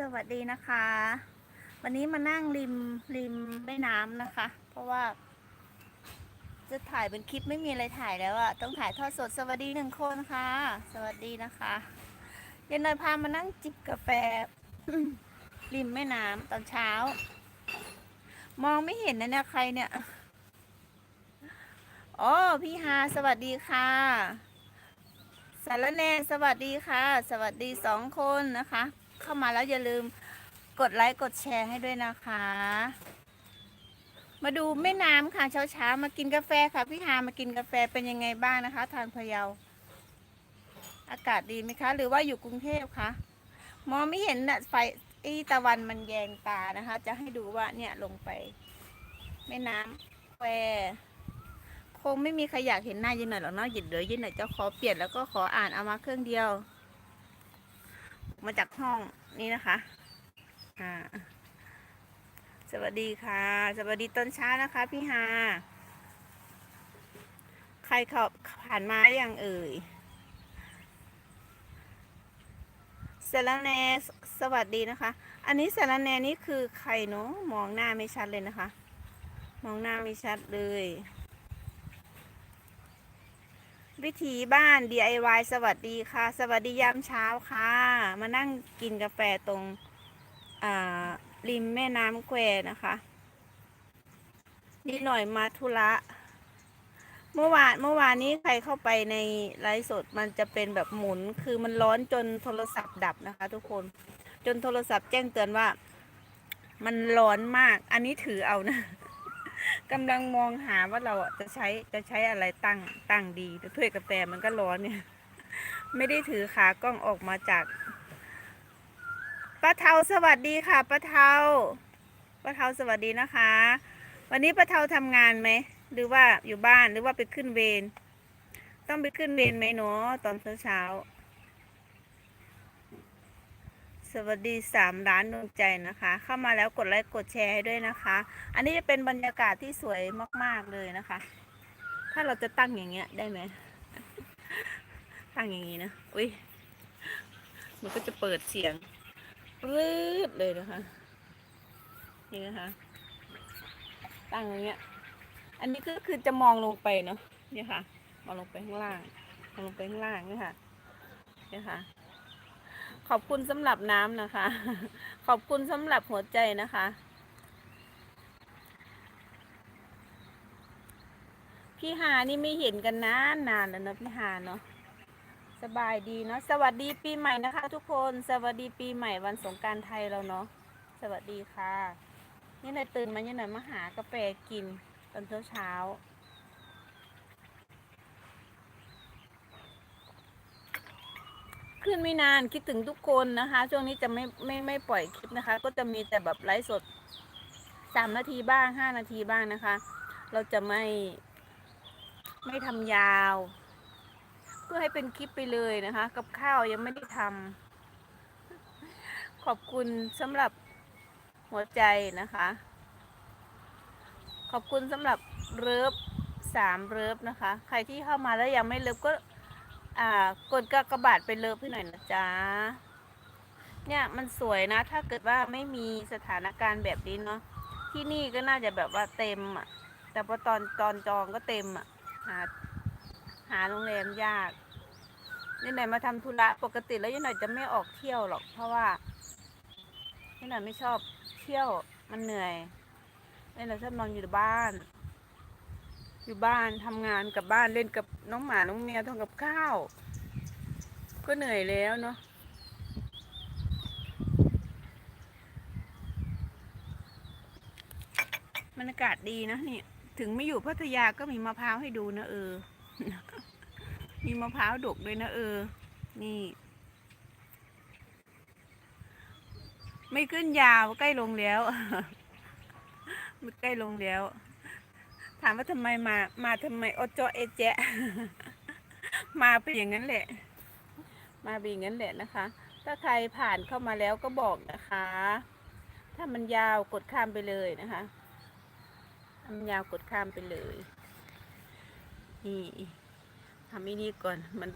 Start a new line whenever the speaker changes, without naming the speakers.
สวัสดีนะคะ วันนี้มานั่งริมริมแม่น้ำนะคะ เพราะว่า จะถ่ายเป็นคลิปไม่มีอะไรถ่ายแล้วอะต้องถ่ายทอดสดสวัสดีหนึ่งคนค่ะ สวัสดีนะคะเย็นเลยพามานั่งจิบกาแฟ ริมแม่น้ำตอนเช้า มองไม่เห็นนะเนี่ยใครเนี่ยอ๋อพี่ฮาสวัสดีค่ะสารแนสวัสดีค่ะ สวัสดีสองคนนะคะ เข้ามาแล้วอย่าลืมกดไลค์กดแชร์ให้ด้วยนะคะ มาดูแม่น้ำค่ะเช้าๆมากินกาแฟค่ะพี่ฮามากินกาแฟเป็นยังไงบ้างนะคะ ทางพะเยา อากาศดีไหมคะ หรือว่าอยู่กรุงเทพคะมองไม่เห็นนะไฟไอีตะวันมันแยงตานะคะ จะให้ดูว่าเนี่ยลงไปแม่น้ำแควคงไม่มีใครอยากเห็นหน้ายินหน่อยหรอกเนาะหยิบเดี๋ยวยินหน่อยจะขอเปลี่ยนแล้วก็ขออ่านเอามาเครื่องเดียว มาจากห้องนี้นะคะอ่าสวัสดีค่ะ สวัสดีตอนเช้านะคะ พี่ฮาใครเขาผ่านมาหรือยังเอ่ยสารแหนสสวัสดีนะคะ อันนี้สารแหนนี่คือใครเนาะมองหน้าไม่ชัดเลยนะคะ มองหน้าไม่ชัดเลย วิถีบ้าน DIY สวัสดีค่ะ สวัสดียามเช้าค่ะ มานั่งกินกาแฟตรงริมแม่น้ำแควนะคะ นิดหน่อยมาธุระ เมื่อวานเมื่อวานนี้ใครเข้าไปในไลฟ์สดมันจะเป็นแบบหมุน คือมันร้อนจนโทรศัพท์ดับนะคะ ทุกคน จนโทรศัพท์แจ้งเตือนว่า มันร้อนมาก อันนี้ถือเอานะ กำลังมองหาว่าเราจะใช้จะใช้อะไรตั้งตั้งดีแต่ถ้วยกาแฟมันก็ร้อนเนี่ย ไม่ได้ถือขากล้องออกมาจากป้าเทาสวัสดีค่ะป้าเทาป้าเทาสวัสดีนะคะ วันนี้ป้าเทาทำงานไหมหรือว่าอยู่บ้านหรือว่าไปขึ้นเวรต้องไปขึ้นเวรไหมเนาะตอนเช้าเช้าๆ สวัสดีสามร้านดวงใจนะคะ เข้ามาแล้วกดไลค์กดแชร์ให้ด้วยนะคะ อันนี้จะเป็นบรรยากาศที่สวยมาก ๆเลยนะคะ ถ้าเราจะตั้งอย่างเงี้ยได้ไหมตั้งอย่างนี้นะอุ้ยมันก็จะเปิดเสียงรืดเลยนะคะนี่นะคะตั้งอย่างเงี้ย อันนี้ก็คือจะมองลงไปเนาะนี่ค่ะมองลงไปข้างล่างมองลงไปข้างล่างนี่ค่ะนี่ค่ะ ขอบคุณสำหรับน้ำนะคะ ขอบคุณสำหรับหัวใจนะคะ พี่หานี่ไม่เห็นกันนานนานแล้วเนะพี่หาเนาะสบายดีเนาะสวัสดีปีใหม่นะคะ ทุกคนสวัสดีปีใหม่วันสงการไทยเราเนาะสวัสดีค่ะ นี่นายตื่นมาเนี่ยหน่อยมาหากาแฟกินตอนเช้าเช้า ขึ้นไม่นานคิดถึงทุกคนนะคะ ช่วงนี้จะไม่ไม่ไม่ปล่อยคลิปนะคะ ก็จะมีแต่แบบไลฟ์สดสามนาทีบ้างห้านาทีบ้างนะคะ เราจะไม่ไม่ทำยาว เพื่อให้เป็นคลิปไปเลยนะคะ กับข้าวยังไม่ได้ทำขอบคุณสำหรับหัวใจนะคะ ขอบคุณสำหรับเลิฟสามเลิฟนะคะ ใครที่เข้ามาแล้วยังไม่เลิฟก็ อ่ากดกากบาทไปเลิฟให้หน่อยนะจ๊ะเนี่ยมันสวยนะ ถ้าเกิดว่าไม่มีสถานการณ์แบบนี้เนาะที่นี่ก็น่าจะแบบว่าเต็มอะ แต่พอตอนตอนจองก็เต็มอะหาหาโรงแรมยากนี่หน่อยมาทำธุระปกติแล้วยี่หน่อยจะไม่ออกเที่ยวหรอก เพราะว่ายี่หน่อยไม่ชอบเที่ยวมันเหนื่อยยี่หน่อยชอบนอนอยู่บ้าน อยู่บ้านทำงานกับบ้านเล่นกับน้องหมาน้องแมวทำกับข้าว ก็เหนื่อยแล้วเนาะบรรยากาศดีนะนี่ถึงไม่อยู่พัทยาก็มีมะพร้าวให้ดูนะเออ มีมะพร้าวดกด้วยนะเออ นี่ ไม่ขึ้นยาวใกล้ลงแล้วไม่ใกล้ลงแล้ว ถามว่าทำไมมา มาทำไมโอโจเอเจมาเป็นอย่างนั้นแหละ มาเป็นอย่างนั้นแหละนะคะ ถ้าใครผ่านเข้ามาแล้วก็บอกนะคะ ถ้ามันยาวกดข้ามไปเลยนะคะถ้ามันยาวกดข้ามไปเลย นี่ทำอันนี้ก่อนมัน